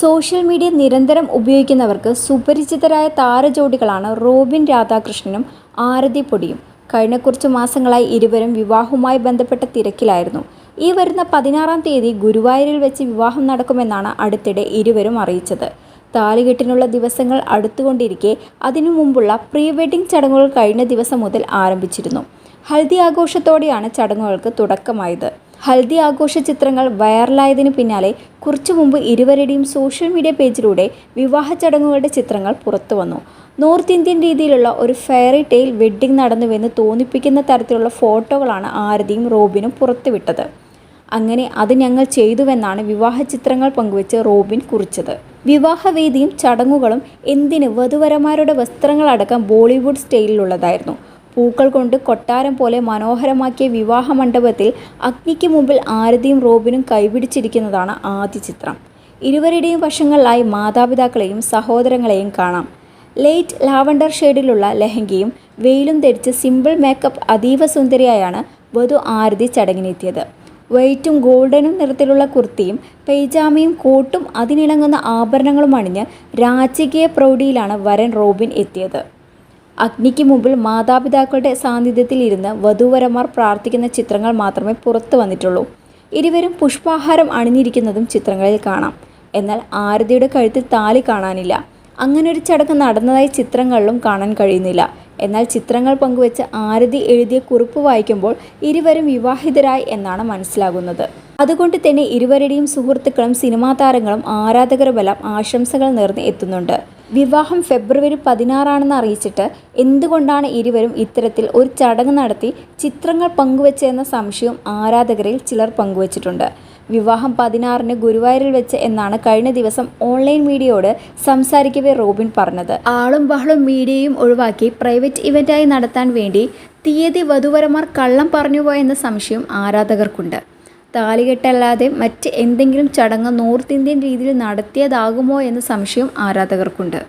Social media നിരന്തരം ഉപയോഗിക്കുന്നവർക്ക് സുപരിചിതരായ താരജോഡികളാണ് Robin രാധാകൃഷ്ണനും ആരതി പൊടിയും. കഴിഞ്ഞ കുറച്ച് മാസങ്ങളായി ഇരുവരും വിവാഹവുമായി ബന്ധപ്പെട്ട തിരക്കിലായിരുന്നു. ഈ വരുന്ന പതിനാറാം തീയതി ഗുരുവായൂരിൽ വെച്ച് വിവാഹം നടക്കുമെന്നാണ് അടുത്തിടെ ഇരുവരും അറിയിച്ചത്. താലികെട്ടിനുള്ള ദിവസങ്ങൾ അടുത്തുകൊണ്ടിരിക്കെ അതിനു മുമ്പുള്ള പ്രീ വെഡിംഗ് ചടങ്ങുകൾ കഴിഞ്ഞ ദിവസം മുതൽ ആരംഭിച്ചിരുന്നു. ഹൽദി ആഘോഷത്തോടെയാണ് ചടങ്ങുകൾക്ക് തുടക്കമായത്. ഹൽദി ആഘോഷ ചിത്രങ്ങൾ വൈറലായതിനു പിന്നാലെ കുറച്ചു മുമ്പ് ഇരുവരുടെയും സോഷ്യൽ മീഡിയ പേജിലൂടെ വിവാഹ ചടങ്ങുകളുടെ ചിത്രങ്ങൾ പുറത്തു വന്നു. നോർത്ത് ഇന്ത്യൻ രീതിയിലുള്ള ഒരു ഫെയറി ടെയിൽ വെഡ്ഡിംഗ് നടന്നുവെന്ന് തോന്നിപ്പിക്കുന്ന തരത്തിലുള്ള ഫോട്ടോകളാണ് ആരതിയും റോബിനും പുറത്തുവിട്ടത്. അങ്ങനെ അത് ഞങ്ങൾ ചെയ്തുവെന്നാണ് വിവാഹ ചിത്രങ്ങൾ പങ്കുവച്ച് റോബിൻ കുറിച്ചത്. വിവാഹവേദിയും ചടങ്ങുകളും എന്തിന് വധുവരന്മാരുടെ വസ്ത്രങ്ങളടക്കം ബോളിവുഡ് സ്റ്റൈലിലുള്ളതായിരുന്നു. പൂക്കൾ കൊണ്ട് കൊട്ടാരം പോലെ മനോഹരമാക്കിയ വിവാഹ മണ്ഡപത്തിൽ അഗ്നിക്ക് മുമ്പിൽ ആരതിയും റോബിനും കൈപിടിച്ചിരിക്കുന്നതാണ് ആദ്യ ചിത്രം. ഇരുവരുടെയും വശങ്ങളിലായി മാതാപിതാക്കളെയും സഹോദരങ്ങളെയും കാണാം. ലൈറ്റ് ലാവണ്ടർ ഷെയ്ഡിലുള്ള ലെഹങ്കയും വെയിലും ധരിച്ച് സിമ്പിൾ മേക്കപ്പ് അതീവ സുന്ദരിയായാണ് വധു ആരതി ചടങ്ങിനെത്തിയത്. വൈറ്റും ഗോൾഡനും നിറത്തിലുള്ള കുർത്തിയും പൈജാമയും കോട്ടും അതിനിണങ്ങുന്ന ആഭരണങ്ങളും അണിഞ്ഞ് രാജകീയ പ്രൗഢിയിലാണ് വരൻ റോബിൻ എത്തിയത്. അഗ്നിക്ക് മുമ്പിൽ മാതാപിതാക്കളുടെ സാന്നിധ്യത്തിൽ ഇരുന്ന് വധൂവരന്മാർ പ്രാർത്ഥിക്കുന്ന ചിത്രങ്ങൾ മാത്രമേ പുറത്തു വന്നിട്ടുള്ളൂ. ഇരുവരും പുഷ്പാഹാരം അണിഞ്ഞിരിക്കുന്നതും ചിത്രങ്ങളിൽ കാണാം. എന്നാൽ ആരതിയുടെ കഴുത്തിൽ താലി കാണാനില്ല. അങ്ങനൊരു ചടങ്ങ് നടന്നതായി ചിത്രങ്ങളിലും കാണാൻ കഴിയുന്നില്ല. എന്നാൽ ചിത്രങ്ങൾ പങ്കുവെച്ച് ആരതി എഴുതിയ കുറിപ്പ് വായിക്കുമ്പോൾ ഇരുവരും വിവാഹിതരായി എന്നാണ് മനസ്സിലാകുന്നത്. അതുകൊണ്ട് തന്നെ ഇരുവരുടെയും സുഹൃത്തുക്കളും സിനിമാ താരങ്ങളും ആരാധകർ ബലം ആശംസകൾ നേർന്ന് എത്തുന്നുണ്ട്. വിവാഹം ഫെബ്രുവരി പതിനാറാണെന്ന് അറിയിച്ചിട്ട് എന്തുകൊണ്ടാണ് ഇരുവരും ഇത്തരത്തിൽ ഒരു ചടങ്ങ് നടത്തി ചിത്രങ്ങൾ പങ്കുവച്ചതെന്ന സംശയവും ആരാധകരിൽ ചിലർ പങ്കുവച്ചിട്ടുണ്ട്. വിവാഹം പതിനാറിന് ഗുരുവായൂരിൽ വെച്ച് എന്നാണ് കഴിഞ്ഞ ദിവസം ഓൺലൈൻ മീഡിയയോട് സംസാരിക്കവേ റോബിൻ പറഞ്ഞത്. ആളും ബഹളും മീഡിയയും ഒഴിവാക്കി പ്രൈവറ്റ് ഇവന്റായി നടത്താൻ വേണ്ടി തീയതി വധുവരമാർ കള്ളം പറഞ്ഞുപോയെന്ന സംശയം ആരാധകർക്കുണ്ട്. താലികെട്ടല്ലാതെ മറ്റ് എന്തെങ്കിലും ചടങ്ങ് നോർത്ത് ഇന്ത്യൻ രീതിയിൽ നടത്തിയതാകുമോ എന്ന സംശയം ആരാധകർക്കുണ്ട്.